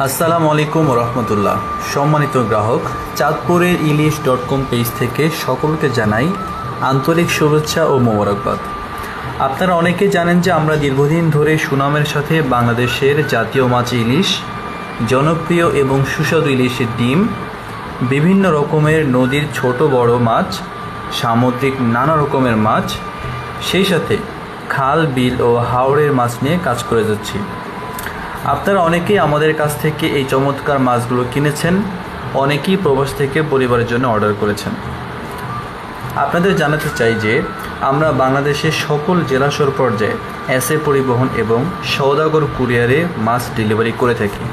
আসসালামু আলাইকুম রহমতুল্লাহ। সম্মানিত গ্রাহক চাঁদপুরের ইলিশ ডট কম পেজ থেকে সকলকে জানাই আন্তরিক শুভেচ্ছা ও মোবারকবাদ। আপনারা অনেকেই জানেন যে আমরা দীর্ঘদিন ধরে সুনামের সাথে বাংলাদেশের জাতীয় মাছ ইলিশ, জনপ্রিয় এবং সুস্বাদু ইলিশের ডিম, বিভিন্ন রকমের নদীর ছোট বড় মাছ, সামুদ্রিক নানা রকমের মাছ, সেই সাথে খাল, বিল ও হাওড়ের মাছ নিয়ে কাজ করে যাচ্ছি। আপনারা অনেকেই আমাদের কাছ থেকে এই চমৎকার মাছগুলো কিনেছেন, অনেকেই প্রবাস থেকে পরিবারের জন্য অর্ডার করেছেন। আপনাদের জানাতে চাই যে, আমরা বাংলাদেশের সকল জেলাসর পর্যায়ে এসএ পরিবহন এবং সৌদাগর কুরিয়ারে মাছ ডেলিভারি করে থাকি।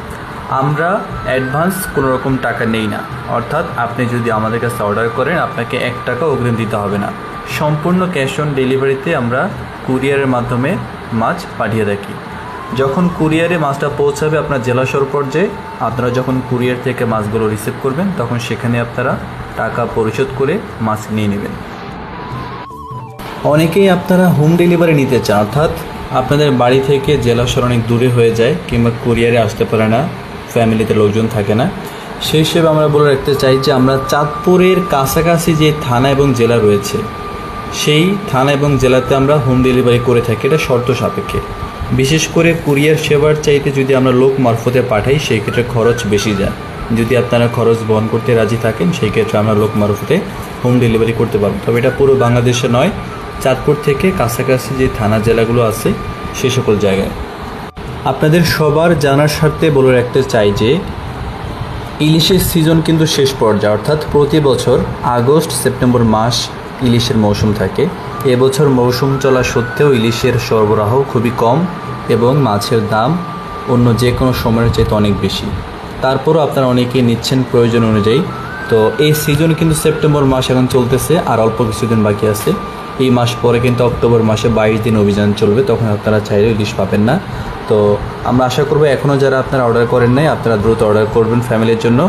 আমরা অ্যাডভান্স কোনো রকম টাকা নেই না। অর্থাৎ আপনি যদি আমাদের কাছে অর্ডার করেন, আপনাকে এক টাকা অগ্রিম দিতে হবে না। সম্পূর্ণ ক্যাশ অন ডেলিভারিতে আমরা কুরিয়ারের মাধ্যমে মাছ পাঠিয়ে থাকি। যখন কুরিয়ারে মাছটা পৌঁছাবে আপনার জেলাসর পর্যায়ে, আপনারা যখন কুরিয়ার থেকে মাছগুলো রিসিভ করবেন, তখন সেখানে আপনারা টাকা পরিশোধ করে মাছ নিয়ে নেবেন। অনেকেই আপনারা হোম ডেলিভারি নিতে চান, অর্থাৎ আপনাদের বাড়ি থেকে জেলাশহর অনেক দূরে হয়ে যায় কিংবা কুরিয়ারে আসতে পারে না ফ্যামিলিতে লোকজন থাকে না। সেই হিসেবে আমরা বলে রাখতে চাই যে আমরা চাঁদপুরের কাছাকাছি যে থানা এবং জেলা রয়েছে, সেই থানা এবং জেলাতে আমরা হোম ডেলিভারি করে থাকি, এটা শর্ত সাপেক্ষে। বিশেষ করে কুরিয়ার সেবার চাইতে যদি আমরা লোক মারফতে পাঠাই, সেই ক্ষেত্রে খরচ বেশি যায়। যদি আপনারা খরচ বহন করতে রাজি থাকেন, সেই ক্ষেত্রে আমরা লোক মারফতে হোম ডেলিভারি করতে পারব। তবে এটা পুরো বাংলাদেশে নয়, চাঁদপুর থেকে কাছাকাছি যে থানা জেলাগুলো আছে, সে সকল জায়গায়। আপনাদের সবার জানার স্বার্থে বলে রাখতে চাই যে, ইলিশের সিজন কিন্তু শেষ পর্যায়ে, অর্থাৎ প্রতি বছর আগস্ট, সেপ্টেম্বর মাস ইলিশের মৌসুম থাকে। এবছর মৌসুম চলা সত্ত্বেও ইলিশের সরবরাহ খুবই কম এবং মাছের দাম অন্য যে কোনো সময়ের চাইতে অনেক বেশি। তারপরও আপনারা অনেকেই নিচ্ছেন প্রয়োজন অনুযায়ী। তো এই সিজন কিন্তু সেপ্টেম্বর মাস এখন চলতেছে, আর অল্প কিছুদিন বাকি আছে। এই মাস পরে কিন্তু অক্টোবর মাসে বাইশ দিন অভিযান চলবে, তখন আপনারা চাইলে ইলিশ পাবেন না। তো আমরা আশা করব এখনও যারা আপনারা অর্ডার করেন নাই, আপনারা দ্রুত অর্ডার করবেন ফ্যামিলির জন্য।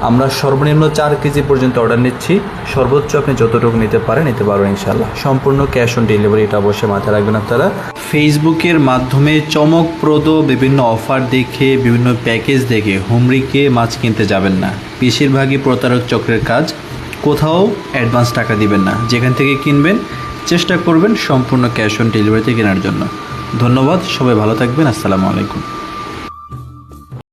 আমরা সর্বনিম্ন চার কেজি পর্যন্ত অর্ডার নিচ্ছি। সর্বোচ্চ আপনি যতটুকু নিতে পারেন নিতে পারবেন ইনশাল্লাহ সম্পূর্ণ ক্যাশ অন ডেলিভারি এটা অবশ্যই মাথায় রাখবেন আপনারা। ফেসবুকের মাধ্যমে চমকপ্রদ বিভিন্ন অফার দেখে, বিভিন্ন প্যাকেজ দেখে হুমরিকে মাছ কিনতে যাবেন না। বেশিরভাগই প্রতারক চক্রের কাজ। কোথাও অ্যাডভান্স টাকা দিবেন না। যেখান থেকে কিনবেন, চেষ্টা করবেন সম্পূর্ণ ক্যাশ অন ডেলিভারিতে কেনার জন্য। ধন্যবাদ, সবাই ভালো থাকবেন, আসসালামু আলাইকুম।